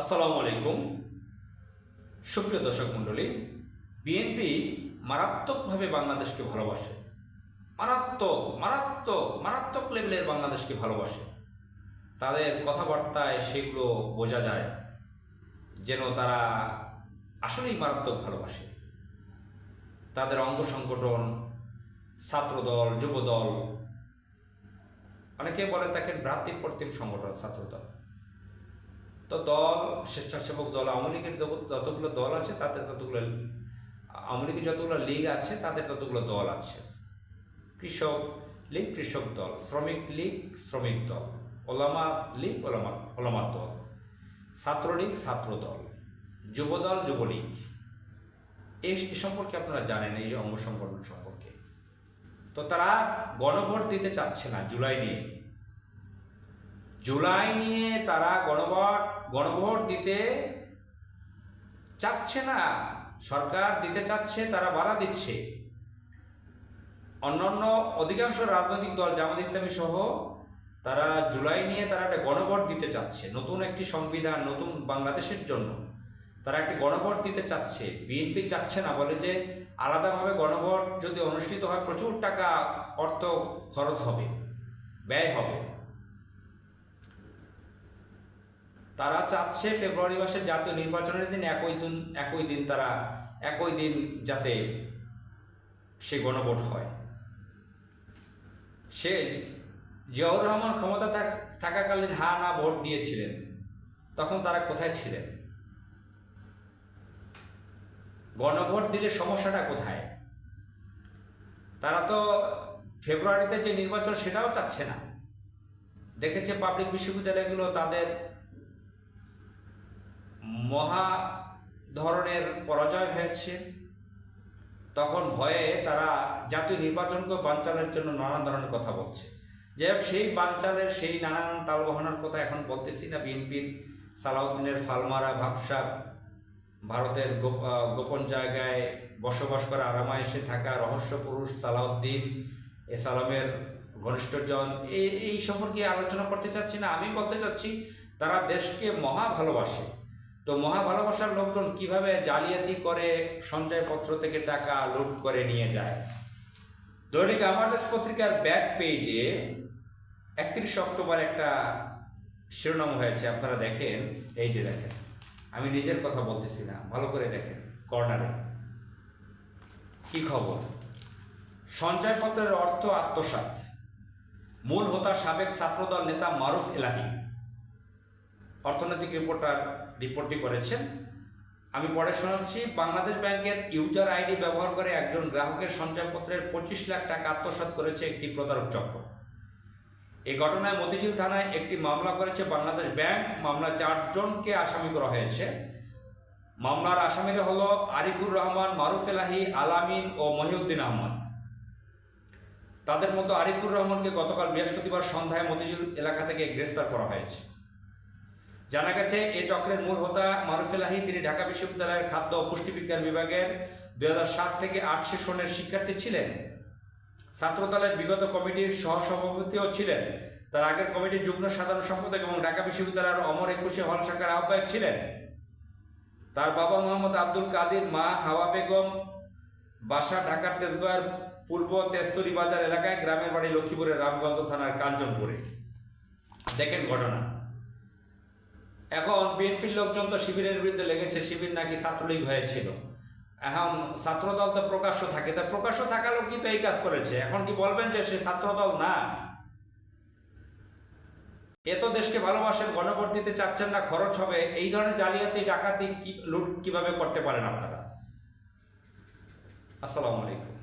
আসসালামু আলাইকুম। সুপ্রিয় দর্শক মণ্ডলী, বিএনপি মারাত্মকভাবে বাংলাদেশকে ভালোবাসে। মারাত্মক মারাত্মক মারাত্মক লেভেলের বাংলাদেশকে ভালোবাসে। তাদের কথাবার্তায় সেগুলো বোঝা যায়, যেন তারা আসলেই মারাত্মক ভালোবাসে। তাদের অঙ্গ সংগঠন, ছাত্রদল, যুবদল, অনেকে বলে তাকে ভ্রাতৃপ্রতিম সংগঠন, ছাত্রদল। তো দল, স্বেচ্ছাসেবক দল, আওয়ামী লীগের যতগুলো দল আছে, তাদের ততগুলো আওয়ামী লীগের যতগুলো লীগ আছে, তাদের ততগুলো দল আছে। কৃষক লীগ, কৃষক দল, শ্রমিক লীগ, শ্রমিক দল, ওলামা লীগ, ওলামা ওলামার দল ছাত্রলীগ ছাত্র দল যুবদল যুবলীগ এ সম্পর্কে আপনারা জানেন, এই যে অঙ্গ সংগঠন সম্পর্কে। তো তারা গণভোট দিতে চাচ্ছে না জুলাই নিয়ে। জুলাই নিয়ে তারা গণভোট গণভোট দিতে চাচ্ছে না। সরকার দিতে চাচ্ছে, তারা বাধা দিচ্ছে। অন্যান্য অধিকাংশ রাজনৈতিক দল, জামাত ইসলামী সহ, তারা জুলাই নিয়ে তারা একটা গণভোট দিতে চাচ্ছে। নতুন একটি সংবিধান, নতুন বাংলাদেশের জন্য তারা একটি গণভোট দিতে চাচ্ছে। বিএনপি চাচ্ছে না, বলে যে আলাদাভাবে গণভোট যদি অনুষ্ঠিত হয়, প্রচুর টাকা অর্থ খরচ হবে, ব্যয় হবে। তারা চাচ্ছে ফেব্রুয়ারি মাসের জাতীয় নির্বাচনের দিন একই দিন একই দিন তারা, একই দিন যাতে সে গণভোট হয়। সে জিয়াউর রহমান ক্ষমতা থাক- থাকাকালীন হা না ভোট দিয়েছিলেন। তখন তারা কোথায় ছিলেন? গণভোট দিলে সমস্যাটা কোথায়? তারা তো ফেব্রুয়ারিতে যে নির্বাচন সেটাও চাচ্ছে না। দেখেছে পাবলিক বিশ্ববিদ্যালয়গুলো তাদের মহা ধরনের পরাজয় হয়েছে। তখন ভয়ে তারা জাতীয় নির্বাচনকে বানচালের জন্য নানান ধরনের কথা বলছে। যাই হোক, সেই বানচালের, সেই নানান তালবাহনার কথা এখন বলতেছি না। বিএনপির সালাউদ্দিনের ফালমারা ভাবসা, ভারতের গোপন জায়গায় বসবাস করা আরামায়েশে থাকা রহস্য পুরুষ সালাউদ্দিন সালামের ঘনিষ্ঠজন এই এই সম্পর্কে আলোচনা করতে চাচ্ছি না। আমি বলতে চাচ্ছি, তারা দেশকে মহা ভালোবাসে। তো মহা ভালোবাসার লোকজন কীভাবে জালিয়াতি করে সঞ্চয়পত্র থেকে টাকা লুট করে নিয়ে যায়? দৈনিক আমার দেশ পত্রিকার ব্যাক পেজে একত্রিশ অক্টোবর একটা শিরোনাম হয়েছে, আপনারা দেখেন। এই যে দেখেন, আমি নিজের কথা বলতেছি না, ভালো করে দেখেন কর্নারে কি খবর? সঞ্চয়পত্রের অর্থ আত্মসাৎ। মূল হোতা সাবেক ছাত্রদল নেতা মারুফ এলাহি। অর্থনৈতিক রিপোর্টার রিপোর্টটি করেছেন। আমি পরে শোনাচ্ছি, বাংলাদেশ ব্যাংকের ইউজার আইডি ব্যবহার করে একজন গ্রাহকের সঞ্চয়পত্রের পঁচিশ লাখ টাকা আত্মসাৎ করেছে একটি প্রতারক চক্র। এই ঘটনায় মতিঝিল থানায় একটি মামলা করেছে বাংলাদেশ ব্যাংক। মামলা চারজনকে আসামি করা হয়েছে। মামলার আসামিরা হলো আরিফুর রহমান, মারুফ এলাহি, আলামিন ও মহিউদ্দিন আহমদ। তাদের মধ্যে আরিফুর রহমানকে গতকাল বৃহস্পতিবার সন্ধ্যায় মতিঝিল এলাকা থেকে গ্রেফতার করা হয়েছে। জানা গেছে, এ চক্রের মূল হোতা মারুফ এলাহি। তিনি ঢাকা বিশ্ববিদ্যালয়ের খাদ্য ও পুষ্টিবিজ্ঞান বিভাগের দুই সাত থেকে আট সেশনের শিক্ষার্থী ছিলেন। ছাত্রদলের বিগত কমিটির সহসভাপতিও ছিলেন। তার আগের কমিটির যুগ্ম সাধারণ সম্পাদক এবং ঢাকা বিশ্ববিদ্যালয়ের অমর একুশে হল শাখার আহ্বায়ক ছিলেন। তার বাবা মোহাম্মদ আব্দুল কাদির, মা হাওয়া বেগম, বাসা ঢাকার তেজগাঁয়ের পূর্ব তেস্তরি বাজার এলাকায়, গ্রামের বাড়ি লক্ষ্মীপুরের রামগঞ্জ থানার কাঞ্চনপুরে। দেখেন ঘটনা। এখন বিএনপির লোকজন তো শিবিরের বিরুদ্ধে লেগেছে, শিবির নাকি ছাত্রলীগ হয়েছিল এখন ছাত্রদল তো প্রকাশ্য থাকে, তা প্রকাশ্য থাকা লোক কিন্তু এই কাজ করেছে। এখন কি বলবেন যে সে ছাত্রদল না? এ তো দেশকে ভালোবাসেন গণভোট দিতে চাচ্ছেন না, খরচ হবে। এই ধরনের জালিয়াতি, ডাকাতি কি লুট কীভাবে করতে পারেন আপনারা? আসসালামু আলাইকুম।